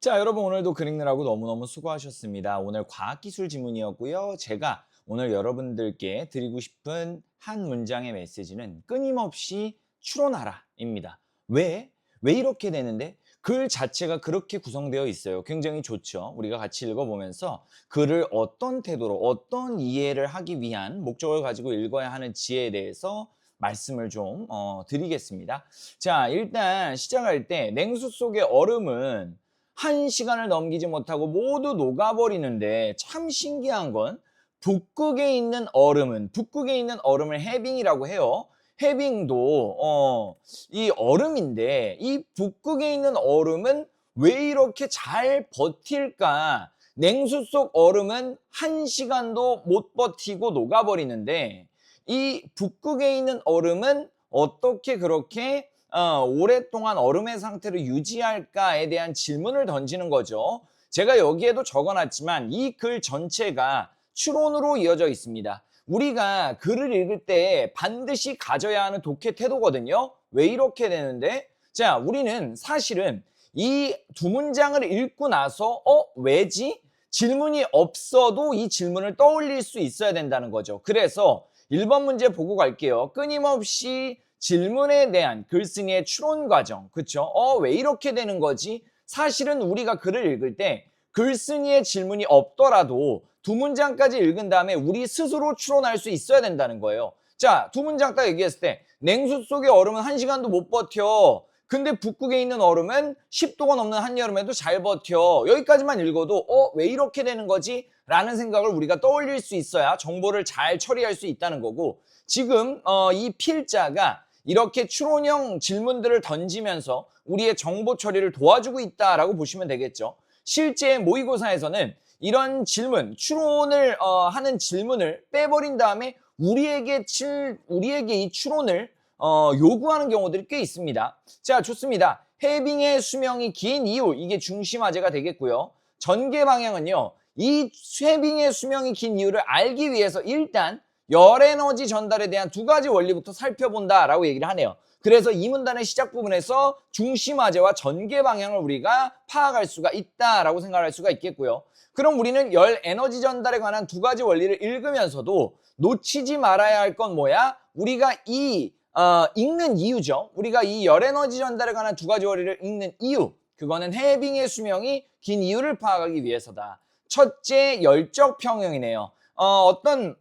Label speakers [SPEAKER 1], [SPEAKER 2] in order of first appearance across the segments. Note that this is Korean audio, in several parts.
[SPEAKER 1] 자, 여러분 오늘도 글 읽느라고 너무너무 수고하셨습니다. 오늘 과학기술 지문이었고요. 제가 오늘 여러분들께 드리고 싶은 한 문장의 메시지는 끊임없이 추론하라입니다. 왜? 왜 이렇게 되는데? 글 자체가 그렇게 구성되어 있어요. 굉장히 좋죠. 우리가 같이 읽어보면서 글을 어떤 태도로, 어떤 이해를 하기 위한 목적을 가지고 읽어야 하는지에 대해서 말씀을 좀 어, 드리겠습니다. 자, 일단 시작할 때 냉수 속의 얼음은 한 시간을 넘기지 못하고 모두 녹아버리는데 참 신기한 건 북극에 있는 얼음은 북극에 있는 얼음을 해빙이라고 해요. 해빙도 어, 이 얼음인데 이 북극에 있는 얼음은 왜 이렇게 잘 버틸까? 냉수 속 얼음은 한 시간도 못 버티고 녹아버리는데 이 북극에 있는 얼음은 어떻게 그렇게 어, 오랫동안 얼음의 상태를 유지할까에 대한 질문을 던지는 거죠. 제가 여기에도 적어놨지만 이 글 전체가 추론으로 이어져 있습니다. 우리가 글을 읽을 때 반드시 가져야 하는 독해 태도거든요. 왜 이렇게 되는데? 자, 우리는 사실은 이 두 문장을 읽고 나서 어, 왜지? 질문이 없어도 이 질문을 떠올릴 수 있어야 된다는 거죠. 그래서 1번 문제 보고 갈게요. 끊임없이 질문에 대한 글쓴이의 추론 과정. 그쵸? 어, 왜 이렇게 되는 거지? 사실은 우리가 글을 읽을 때 글쓴이의 질문이 없더라도 두 문장까지 읽은 다음에 우리 스스로 추론할 수 있어야 된다는 거예요. 자, 두 문장 딱 얘기했을 때 냉수 속의 얼음은 한 시간도 못 버텨. 근데 북극에 있는 얼음은 10도가 넘는 한여름에도 잘 버텨. 여기까지만 읽어도 어, 왜 이렇게 되는 거지? 라는 생각을 우리가 떠올릴 수 있어야 정보를 잘 처리할 수 있다는 거고 지금 어, 이 필자가 이렇게 추론형 질문들을 던지면서 우리의 정보 처리를 도와주고 있다라고 보시면 되겠죠. 실제 모의고사에서는 이런 질문, 추론을 어, 하는 질문을 빼버린 다음에 우리에게 칠, 우리에게 이 추론을 어, 요구하는 경우들이 꽤 있습니다. 자, 좋습니다. 해빙의 수명이 긴 이유, 이게 중심 화제가 되겠고요. 전개 방향은요, 이 해빙의 수명이 긴 이유를 알기 위해서 일단 열 에너지 전달에 대한 두 가지 원리부터 살펴본다라고 얘기를 하네요. 그래서 이 문단의 시작 부분에서 중심 화제와 전개 방향을 우리가 파악할 수가 있다라고 생각할 수가 있겠고요. 그럼 우리는 열 에너지 전달에 관한 두 가지 원리를 읽으면서도 놓치지 말아야 할 건 뭐야? 우리가 이 어, 읽는 이유죠. 우리가 이 열 에너지 전달에 관한 두 가지 원리를 읽는 이유. 그거는 해빙의 수명이 긴 이유를 파악하기 위해서다. 첫째 열적 평형이네요. 어, 어떤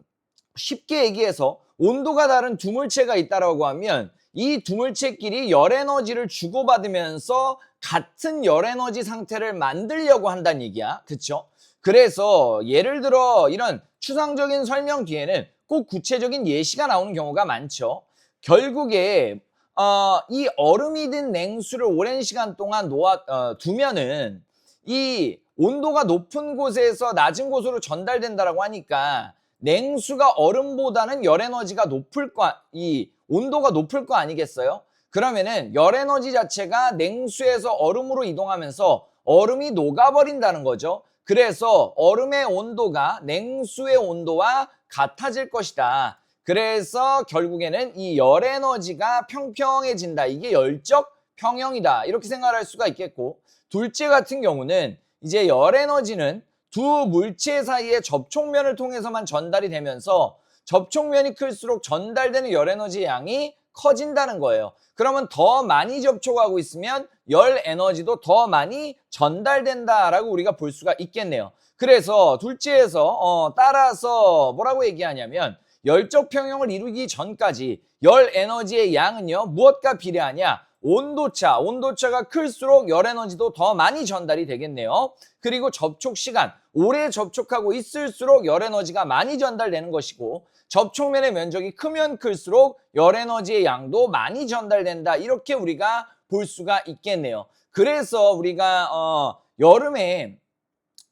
[SPEAKER 1] 쉽게 얘기해서 온도가 다른 두 물체가 있다라고 하면 이 두 물체끼리 열 에너지를 주고받으면서 같은 열 에너지 상태를 만들려고 한다는 얘기야. 그쵸? 그래서 예를 들어 이런 추상적인 설명 뒤에는 꼭 구체적인 예시가 나오는 경우가 많죠. 결국에 어, 이 얼음이 든 냉수를 오랜 시간 동안 놓아 어, 두면은 이 온도가 높은 곳에서 낮은 곳으로 전달된다라고 하니까 냉수가 얼음보다는 열 에너지가 높을 거, 이 온도가 높을 거 아니겠어요? 그러면은 열 에너지 자체가 냉수에서 얼음으로 이동하면서 얼음이 녹아버린다는 거죠. 그래서 얼음의 온도가 냉수의 온도와 같아질 것이다. 그래서 결국에는 이 열 에너지가 평평해진다. 이게 열적 평형이다. 이렇게 생각할 수가 있겠고 둘째 같은 경우는 이제 열 에너지는 두 물체 사이의 접촉면을 통해서만 전달이 되면서 접촉면이 클수록 전달되는 열 에너지 양이 커진다는 거예요. 그러면 더 많이 접촉하고 있으면 열 에너지도 더 많이 전달된다라고 우리가 볼 수가 있겠네요. 그래서 둘째에서 어, 따라서 뭐라고 얘기하냐면 열적 평형을 이루기 전까지 열 에너지의 양은요 무엇과 비례하냐? 온도차, 온도차가 클수록 열 에너지도 더 많이 전달이 되겠네요. 그리고 접촉 시간, 오래 접촉하고 있을수록 열 에너지가 많이 전달되는 것이고 접촉면의 면적이 크면 클수록 열 에너지의 양도 많이 전달된다. 이렇게 우리가 볼 수가 있겠네요. 그래서 우리가 어, 여름에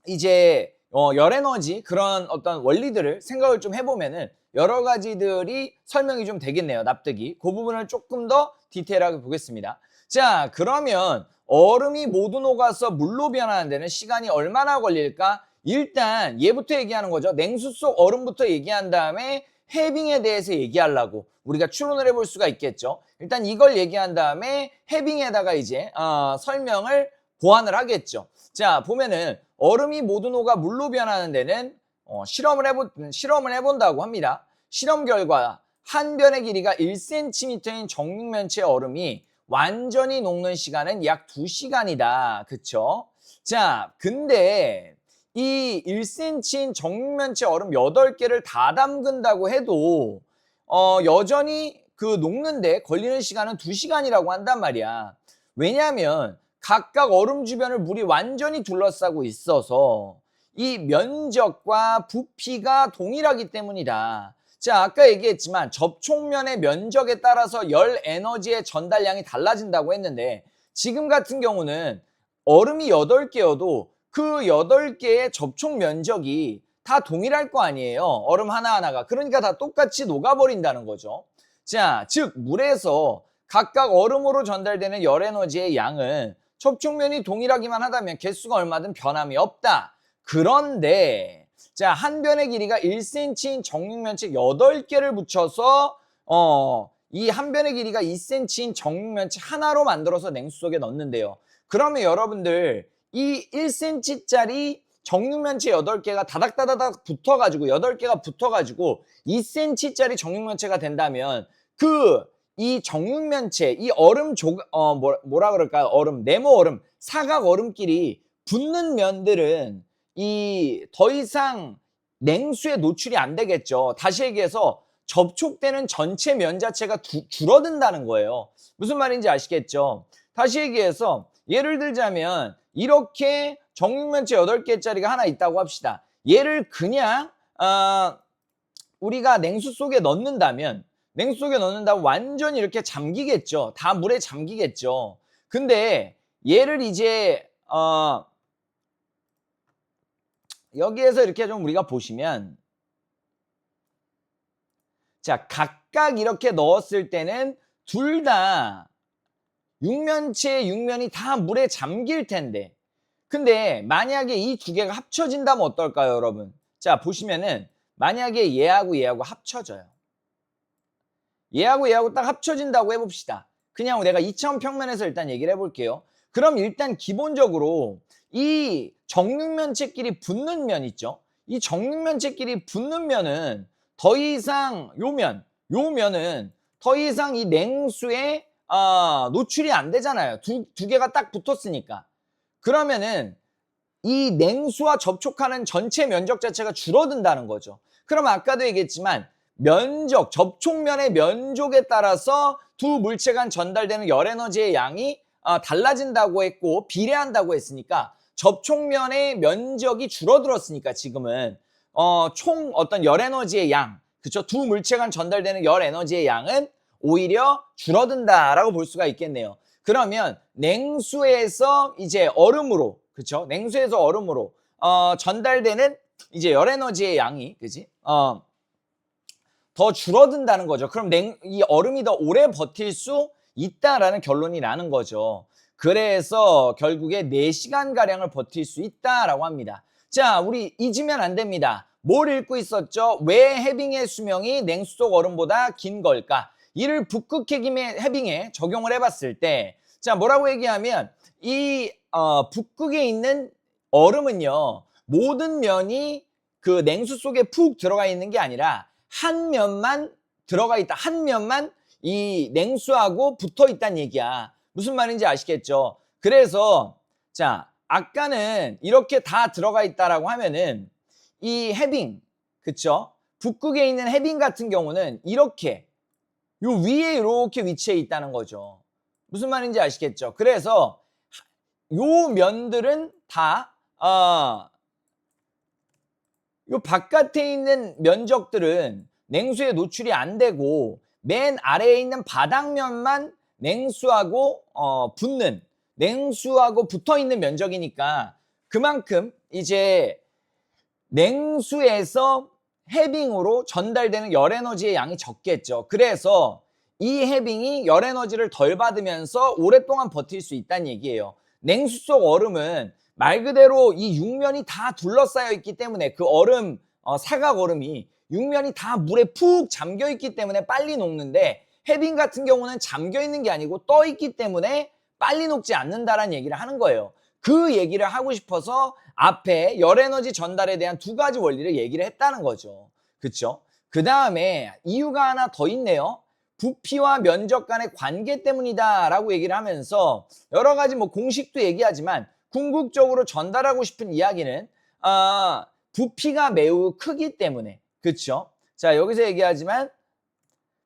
[SPEAKER 1] 이제 어, 열 에너지 그런 어떤 원리들을 생각을 좀 해보면은 여러 가지들이 설명이 좀 되겠네요. 납득이. 그 부분을 조금 더 디테일하게 보겠습니다. 자, 그러면 얼음이 모두 녹아서 물로 변하는 데는 시간이 얼마나 걸릴까? 일단 얘부터 얘기하는 거죠. 냉수 속 얼음부터 얘기한 다음에 해빙에 대해서 얘기하려고 우리가 추론을 해볼 수가 있겠죠. 일단 이걸 얘기한 다음에 해빙에다가 이제 어, 설명을 보완을 하겠죠. 자 보면은 얼음이 모두 녹아 물로 변하는 데는 어, 실험을 해본 실험을 해본다고 합니다. 실험 결과 한 변의 길이가 1cm인 정육면체 얼음이 완전히 녹는 시간은 약 2시간이다. 그쵸? 자, 근데 이 1cm인 정육면체 얼음 8개를 다 담근다고 해도 어, 여전히 그 녹는데 걸리는 시간은 2시간이라고 한단 말이야. 왜냐하면 각각 얼음 주변을 물이 완전히 둘러싸고 있어서 이 면적과 부피가 동일하기 때문이다. 자, 아까 얘기했지만 접촉면의 면적에 따라서 열 에너지의 전달량이 달라진다고 했는데 지금 같은 경우는 얼음이 8개여도 그 8개의 접촉 면적이 다 동일할 거 아니에요. 얼음 하나하나가. 그러니까 다 똑같이 녹아버린다는 거죠. 자, 즉 물에서 각각 얼음으로 전달되는 열 에너지의 양은 접촉면이 동일하기만 하다면 개수가 얼마든 변함이 없다. 그런데 자, 한 변의 길이가 1cm인 정육면체 8개를 붙여서 어, 이 한 변의 길이가 2cm인 정육면체 하나로 만들어서 냉수 속에 넣는데요. 그러면 여러분들 이 1cm짜리 정육면체 8개가 다닥다닥 붙어가지고 8개가 붙어가지고 2cm짜리 정육면체가 된다면 그 이 정육면체 이 얼음 조 어, 뭐, 뭐라 그럴까요? 얼음 네모 얼음 사각 얼음끼리 붙는 면들은 이 더 이상 냉수에 노출이 안 되겠죠. 다시 얘기해서 접촉되는 전체 면 자체가 두, 줄어든다는 거예요. 무슨 말인지 아시겠죠? 다시 얘기해서 예를 들자면 이렇게 정육면체 8개짜리가 하나 있다고 합시다. 얘를 그냥 어, 우리가 냉수 속에 넣는다면 냉수 속에 넣는다면 완전히 이렇게 잠기겠죠. 다 물에 잠기겠죠. 근데 얘를 이제 어, 여기에서 이렇게 좀 우리가 보시면 자 각각 이렇게 넣었을 때는 둘 다 육면체의 육면이 다 물에 잠길 텐데. 근데 만약에 이 두 개가 합쳐진다면 어떨까요 여러분? 자 보시면은 만약에 얘하고 얘하고 합쳐져요. 얘하고 얘하고 딱 합쳐진다고 해봅시다. 그냥 내가 2차원 평면에서 일단 얘기를 해볼게요. 그럼 일단 기본적으로 이 정육면체끼리 붙는 면 있죠. 이 정육면체끼리 붙는 면은 더 이상 요 면, 요 면은 더 이상 이 냉수에 아, 노출이 안 되잖아요. 두, 두 개가 딱 붙었으니까. 그러면은 이 냉수와 접촉하는 전체 면적 자체가 줄어든다는 거죠. 그럼 아까도 얘기했지만 면적, 접촉면의 면적에 따라서 두 물체 간 전달되는 열 에너지의 양이 아, 달라진다고 했고 비례한다고 했으니까 접촉면의 면적이 줄어들었으니까 지금은 어, 총 어떤 열 에너지의 양, 그쵸? 두 물체 간 전달되는 열 에너지의 양은 오히려 줄어든다라고 볼 수가 있겠네요. 그러면 냉수에서 이제 얼음으로, 그쵸? 냉수에서 얼음으로 어, 전달되는 이제 열 에너지의 양이, 그지? 어, 더 줄어든다는 거죠. 그럼 냉, 이 얼음이 더 오래 버틸 수 있다라는 결론이 나는 거죠. 그래서 결국에 4시간가량을 버틸 수 있다라고 합니다. 자, 우리 잊으면 안 됩니다. 뭘 읽고 있었죠? 왜 해빙의 수명이 냉수 속 얼음보다 긴 걸까? 이를 북극 해빙에, 해빙에 적용을 해봤을 때, 자, 뭐라고 얘기하면, 이, 어, 북극에 있는 얼음은요, 모든 면이 그 냉수 속에 푹 들어가 있는 게 아니라, 한 면만 들어가 있다. 한 면만 이 냉수하고 붙어 있다는 얘기야. 무슨 말인지 아시겠죠? 그래서 자 아까는 이렇게 다 들어가 있다라고 하면은 이 해빙 그쵸? 북극에 있는 해빙 같은 경우는 이렇게 요 위에 이렇게 위치해 있다는 거죠. 무슨 말인지 아시겠죠? 그래서 요 면들은 다 어, 요 바깥에 있는 면적들은 냉수에 노출이 안 되고 맨 아래에 있는 바닥면만 냉수하고 어, 붙는 냉수하고 붙어 있는 면적이니까 그만큼 이제 냉수에서 해빙으로 전달되는 열 에너지의 양이 적겠죠. 그래서 이 해빙이 열 에너지를 덜 받으면서 오랫동안 버틸 수 있다는 얘기예요. 냉수 속 얼음은 말 그대로 이 육면이 다 둘러싸여 있기 때문에 그 얼음 어, 사각 얼음이 육면이 다 물에 푹 잠겨 있기 때문에 빨리 녹는데 해빙 같은 경우는 잠겨 있는 게 아니고 떠 있기 때문에 빨리 녹지 않는다라는 얘기를 하는 거예요. 그 얘기를 하고 싶어서 앞에 열 에너지 전달에 대한 두 가지 원리를 얘기를 했다는 거죠. 그쵸? 그 다음에 이유가 하나 더 있네요. 부피와 면적 간의 관계 때문이다라고 얘기를 하면서 여러 가지 뭐 공식도 얘기하지만 궁극적으로 전달하고 싶은 이야기는 아, 부피가 매우 크기 때문에 그렇죠? 자 여기서 얘기하지만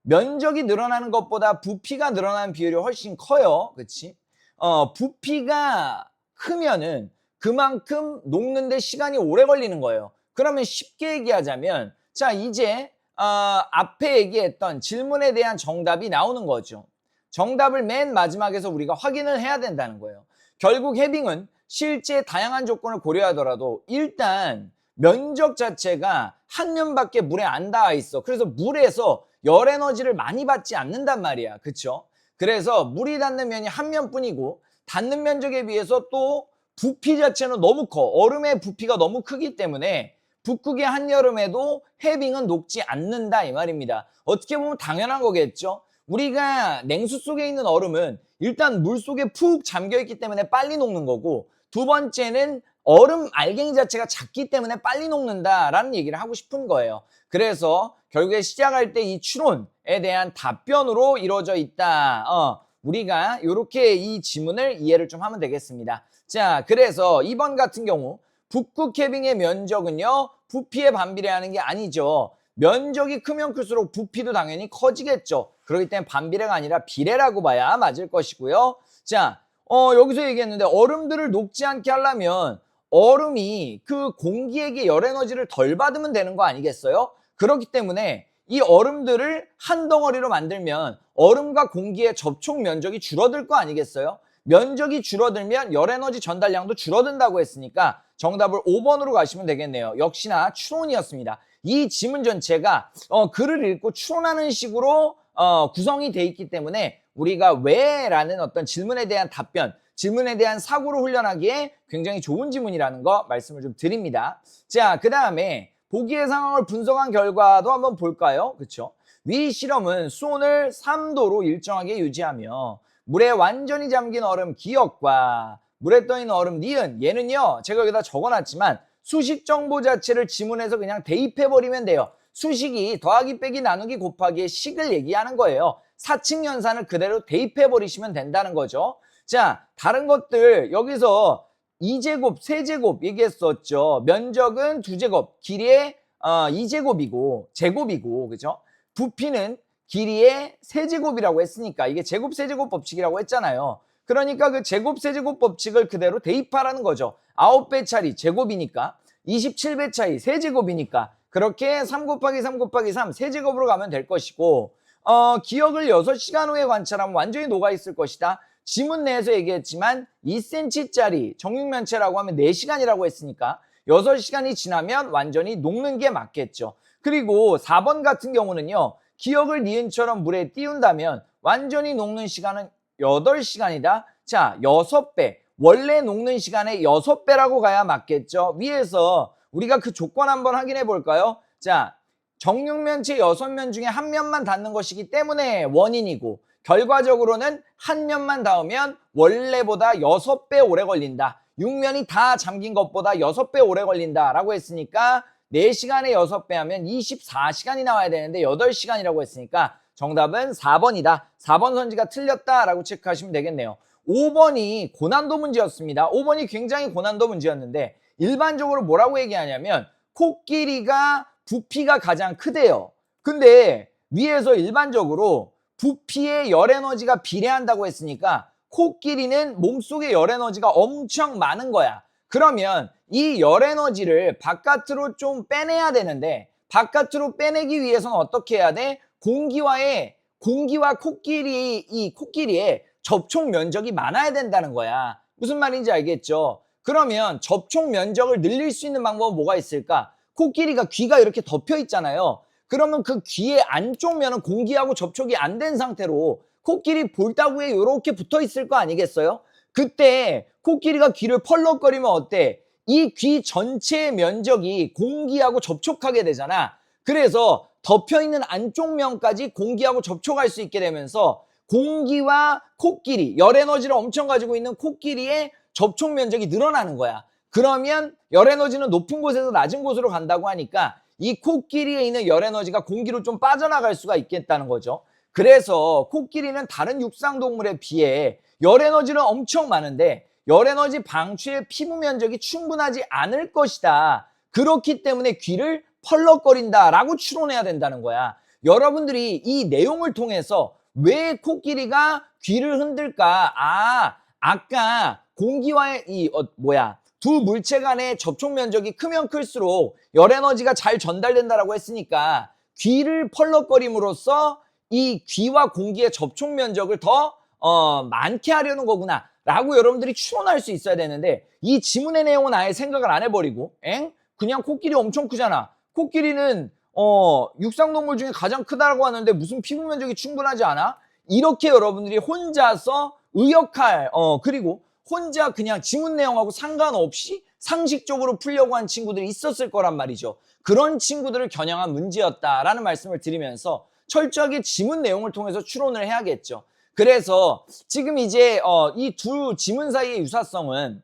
[SPEAKER 1] 면적이 늘어나는 것보다 부피가 늘어나는 비율이 훨씬 커요. 그렇지? 어, 부피가 크면은 그만큼 녹는데 시간이 오래 걸리는 거예요. 그러면 쉽게 얘기하자면 자 이제 어, 앞에 얘기했던 질문에 대한 정답이 나오는 거죠. 정답을 맨 마지막에서 우리가 확인을 해야 된다는 거예요. 결국 해빙은 실제 다양한 조건을 고려하더라도 일단 면적 자체가 한 년밖에 물에 안 닿아 있어. 그래서 물에서 열 에너지를 많이 받지 않는단 말이야. 그쵸? 그래서 물이 닿는 면이 한 면뿐이고 닿는 면적에 비해서 또 부피 자체는 너무 커. 얼음의 부피가 너무 크기 때문에 북극의 한여름에도 해빙은 녹지 않는다 이 말입니다. 어떻게 보면 당연한 거겠죠. 우리가 냉수 속에 있는 얼음은 일단 물 속에 푹 잠겨 있기 때문에 빨리 녹는 거고 두 번째는 얼음 알갱이 자체가 작기 때문에 빨리 녹는다라는 얘기를 하고 싶은 거예요. 그래서 결국에 시작할 때 이 추론에 대한 답변으로 이루어져 있다. 어, 우리가 이렇게 이 지문을 이해를 좀 하면 되겠습니다. 자, 그래서 2번 같은 경우 북극 해빙의 면적은요 부피에 반비례하는 게 아니죠. 면적이 크면 클수록 부피도 당연히 커지겠죠. 그렇기 때문에 반비례가 아니라 비례라고 봐야 맞을 것이고요. 자, 어, 여기서 얘기했는데 얼음들을 녹지 않게 하려면 얼음이 그 공기에게 열 에너지를 덜 받으면 되는 거 아니겠어요? 그렇기 때문에 이 얼음들을 한 덩어리로 만들면 얼음과 공기의 접촉 면적이 줄어들 거 아니겠어요? 면적이 줄어들면 열 에너지 전달량도 줄어든다고 했으니까 정답을 5번으로 가시면 되겠네요. 역시나 추론이었습니다. 이 지문 전체가 어, 글을 읽고 추론하는 식으로 어, 구성이 돼 있기 때문에 우리가 왜라는 어떤 질문에 대한 답변, 질문에 대한 사고를 훈련하기에 굉장히 좋은 지문이라는 거 말씀을 좀 드립니다. 자, 그 다음에 보기의 상황을 분석한 결과도 한번 볼까요? 그렇죠? 위 실험은 수온을 3도로 일정하게 유지하며 물에 완전히 잠긴 얼음 기억과 물에 떠있는 얼음 니은 얘는요 제가 여기다 적어놨지만 수식 정보 자체를 지문에서 그냥 대입해버리면 돼요. 수식이 더하기 빼기 나누기 곱하기의 식을 얘기하는 거예요. 사칙 연산을 그대로 대입해 버리시면 된다는 거죠. 자 다른 것들 여기서 2제곱, 3제곱 얘기했었죠. 면적은 2제곱, 길이의 어, 2제곱이고 제곱이고 그죠? 부피는 길이의 세제곱이라고 했으니까 이게 제곱 세제곱 법칙이라고 했잖아요. 그러니까 그 제곱 세제곱 법칙을 그대로 대입하라는 거죠. 9배 차리 제곱이니까 27배 차이 세제곱이니까 그렇게 3 곱하기 3 곱하기 3 세제곱으로 가면 될 것이고 어, 기억을 6시간 후에 관찰하면 완전히 녹아있을 것이다. 지문 내에서 얘기했지만 2cm짜리 정육면체라고 하면 4시간이라고 했으니까 6시간이 지나면 완전히 녹는 게 맞겠죠. 그리고 4번 같은 경우는요. 기억을 니은처럼 물에 띄운다면 완전히 녹는 시간은 8시간이다. 자, 6배. 원래 녹는 시간의 6배라고 가야 맞겠죠. 위에서 우리가 그 조건 한번 확인해 볼까요? 자, 정육면체 6면 중에 한 면만 닿는 것이기 때문에 원인이고 결과적으로는 한 면만 닿으면 원래보다 6배 오래 걸린다. 6면이 다 잠긴 것보다 6배 오래 걸린다 라고 했으니까 4시간에 6배 하면 24시간이 나와야 되는데 8시간이라고 했으니까 정답은 4번이다. 4번 선지가 틀렸다라고 체크하시면 되겠네요. 5번이 고난도 문제였습니다. 5번이 굉장히 고난도 문제였는데 일반적으로 뭐라고 얘기하냐면 코끼리가 부피가 가장 크대요. 근데 위에서 일반적으로 부피의 열 에너지가 비례한다고 했으니까 코끼리는 몸속에 열 에너지가 엄청 많은 거야. 그러면 이 열 에너지를 바깥으로 좀 빼내야 되는데 바깥으로 빼내기 위해서는 어떻게 해야 돼? 공기와의 공기와 코끼리 이 코끼리의 접촉 면적이 많아야 된다는 거야. 무슨 말인지 알겠죠? 그러면 접촉 면적을 늘릴 수 있는 방법은 뭐가 있을까? 코끼리가 귀가 이렇게 덮여 있잖아요. 그러면 그 귀의 안쪽 면은 공기하고 접촉이 안 된 상태로 코끼리 볼따구에 이렇게 붙어 있을 거 아니겠어요? 그때 코끼리가 귀를 펄럭거리면 어때? 이 귀 전체의 면적이 공기하고 접촉하게 되잖아. 그래서 덮여 있는 안쪽 면까지 공기하고 접촉할 수 있게 되면서 공기와 코끼리, 열 에너지를 엄청 가지고 있는 코끼리의 접촉 면적이 늘어나는 거야. 그러면 열 에너지는 높은 곳에서 낮은 곳으로 간다고 하니까 이 코끼리에 있는 열 에너지가 공기로 좀 빠져나갈 수가 있겠다는 거죠. 그래서 코끼리는 다른 육상 동물에 비해 열 에너지는 엄청 많은데 열 에너지 방출의 피부 면적이 충분하지 않을 것이다. 그렇기 때문에 귀를 펄럭거린다라고 추론해야 된다는 거야. 여러분들이 이 내용을 통해서 왜 코끼리가 귀를 흔들까? 아, 아까 공기와의 이 어, 뭐야 두 물체 간의 접촉 면적이 크면 클수록 열 에너지가 잘 전달된다라고 했으니까 귀를 펄럭거림으로써 이 귀와 공기의 접촉 면적을 더 어, 많게 하려는 거구나. 라고 여러분들이 추론할 수 있어야 되는데 이 지문의 내용은 아예 생각을 안 해버리고 엥? 그냥 코끼리 엄청 크잖아. 코끼리는 어, 육상동물 중에 가장 크다고 하는데 무슨 피부 면적이 충분하지 않아? 이렇게 여러분들이 혼자서 의역할 어 그리고 혼자 그냥 지문 내용하고 상관없이 상식적으로 풀려고 한 친구들이 있었을 거란 말이죠. 그런 친구들을 겨냥한 문제였다라는 말씀을 드리면서 철저하게 지문 내용을 통해서 추론을 해야겠죠. 그래서 지금 이제 어, 이 두 지문 사이의 유사성은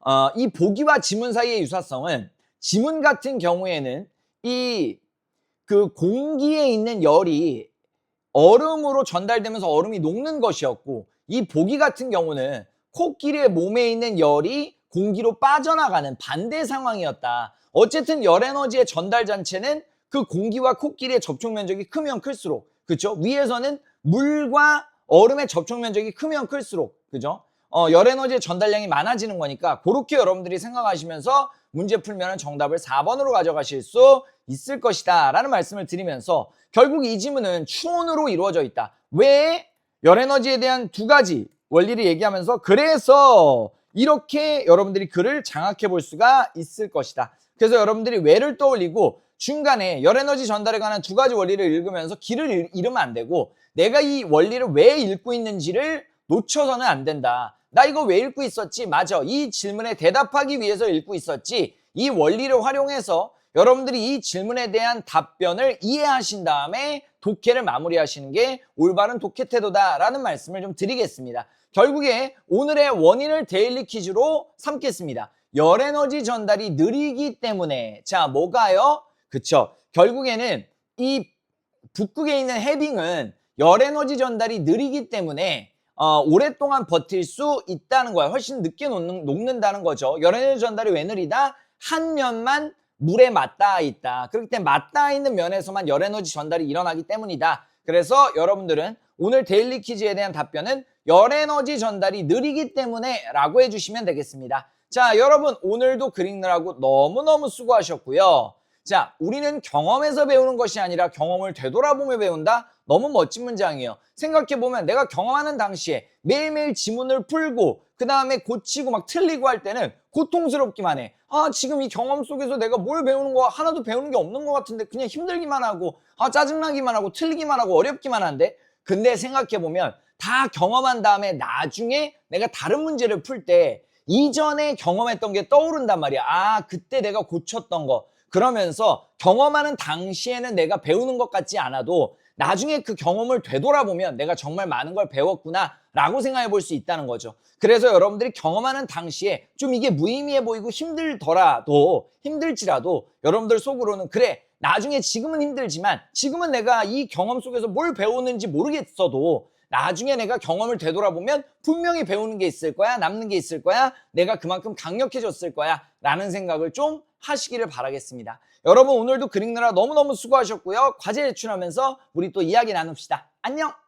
[SPEAKER 1] 어, 이 보기와 지문 사이의 유사성은 지문 같은 경우에는 이 그 공기에 있는 열이 얼음으로 전달되면서 얼음이 녹는 것이었고 이 보기 같은 경우는 코끼리의 몸에 있는 열이 공기로 빠져나가는 반대 상황이었다. 어쨌든 열 에너지의 전달 잔체는 그 공기와 코끼리의 접촉 면적이 크면 클수록 그죠? 위에서는 물과 얼음의 접촉 면적이 크면 클수록 그죠? 어, 열 에너지의 전달량이 많아지는 거니까 그렇게 여러분들이 생각하시면서 문제 풀면 정답을 4번으로 가져가실 수 있을 것이다 라는 말씀을 드리면서 결국 이 지문은 추론으로 이루어져 있다. 왜? 열 에너지에 대한 두 가지 원리를 얘기하면서 그래서 이렇게 여러분들이 글을 장악해 볼 수가 있을 것이다. 그래서 여러분들이 왜를 떠올리고 중간에 열 에너지 전달에 관한 두 가지 원리를 읽으면서 길을 잃- 잃으면 안 되고 내가 이 원리를 왜 읽고 있는지를 놓쳐서는 안 된다. 나 이거 왜 읽고 있었지? 맞아. 이 질문에 대답하기 위해서 읽고 있었지. 이 원리를 활용해서 여러분들이 이 질문에 대한 답변을 이해하신 다음에 독해를 마무리하시는 게 올바른 독해 태도다라는 말씀을 좀 드리겠습니다. 결국에 오늘의 원인을 데일리 퀴즈로 삼겠습니다. 열 에너지 전달이 느리기 때문에 자 뭐가요? 그쵸? 결국에는 이 북극에 있는 해빙은 열 에너지 전달이 느리기 때문에 어, 오랫동안 버틸 수 있다는 거야. 훨씬 늦게 녹는, 녹는다는 거죠. 열 에너지 전달이 왜 느리다? 한 면만 물에 맞닿아 있다. 그렇기 때문에 맞닿아 있는 면에서만 열 에너지 전달이 일어나기 때문이다. 그래서 여러분들은 오늘 데일리 퀴즈에 대한 답변은 열 에너지 전달이 느리기 때문에 라고 해주시면 되겠습니다. 자, 여러분 오늘도 글 읽느라고 너무너무 수고하셨고요. 자, 우리는 경험에서 배우는 것이 아니라 경험을 되돌아보며 배운다? 너무 멋진 문장이에요. 생각해보면 내가 경험하는 당시에 매일매일 지문을 풀고 그 다음에 고치고 막 틀리고 할 때는 고통스럽기만 해. 아, 지금 이 경험 속에서 내가 뭘 배우는 거 하나도 배우는 게 없는 것 같은데 그냥 힘들기만 하고 아, 짜증나기만 하고 틀리기만 하고 어렵기만 한데 근데 생각해보면 다 경험한 다음에 나중에 내가 다른 문제를 풀 때 이전에 경험했던 게 떠오른단 말이야. 아, 그때 내가 고쳤던 거. 그러면서 경험하는 당시에는 내가 배우는 것 같지 않아도 나중에 그 경험을 되돌아보면 내가 정말 많은 걸 배웠구나 라고 생각해 볼 수 있다는 거죠. 그래서 여러분들이 경험하는 당시에 좀 이게 무의미해 보이고 힘들더라도 힘들지라도 여러분들 속으로는 그래 나중에 지금은 힘들지만 지금은 내가 이 경험 속에서 뭘 배우는지 모르겠어도 나중에 내가 경험을 되돌아보면 분명히 배우는 게 있을 거야 남는 게 있을 거야 내가 그만큼 강력해졌을 거야 라는 생각을 좀 하시기를 바라겠습니다. 여러분 오늘도 글 읽느라 너무너무 수고하셨고요. 과제 제출하면서 우리 또 이야기 나눕시다. 안녕!